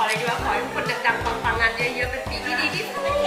ขออะไรดีวะขอให้ทุกคนดังๆปังๆงานเยอะๆเป็นปีที่ดีที่สุด